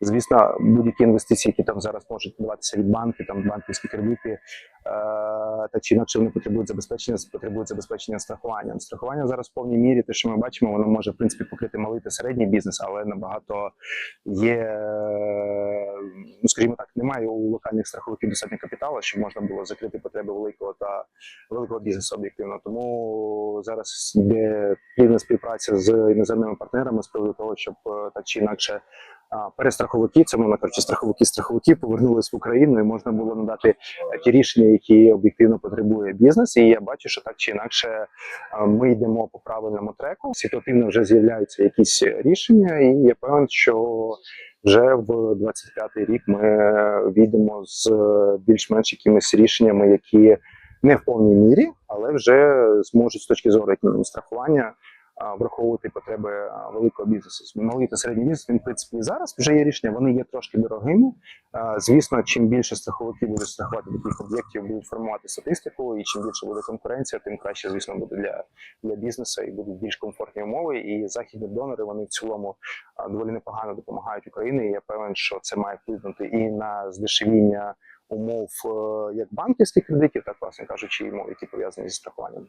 Звісно, будь-які інвестиції, які там зараз можуть даватися від банків, там банківські кредити, е, так чи інакше вони потребують забезпечення, потребують забезпечення страхуванням. Страхування зараз в повній мірі, те, що ми бачимо, воно може в принципі покрити малий та середній бізнес, але набагато є, ну скажімо так, немає у локальних страховиків достатньо капіталу, щоб можна було закрити потреби великого та великого бізнесу об'єктивно. Тому зараз йде плідна співпраця з іноземними партнерами з приводу того, щоб е, так чи інакше перестраховики, це мовно кажучи, страховики страховики повернулись в Україну і можна було надати ті рішення, які об'єктивно потребує бізнес. І я бачу, що так чи інакше ми йдемо по правильному треку. Ситуативно вже з'являються якісь рішення, і я певен, що вже в 25-й рік ми війдемо з е, більш-менш якимись рішеннями, які не в повній мірі, але вже зможуть з точки зору страхування враховувати потреби великого бізнесу. Малий та середній бізнес він в принципі і зараз вже є рішення. Вони є трошки дорогими. Звісно, чим більше страховики будуть страхувати таких об'єктів, будуть формувати статистику, і чим більше буде конкуренція, тим краще, звісно, буде для, для бізнесу і будуть більш комфортні умови. І західні донори вони в цілому доволі непогано допомагають Україні. І я певен, що це має вплинути і на здешевіння умов е, як банківських кредитів, так власне кажучи, і умов, які пов'язані зі страхуванням.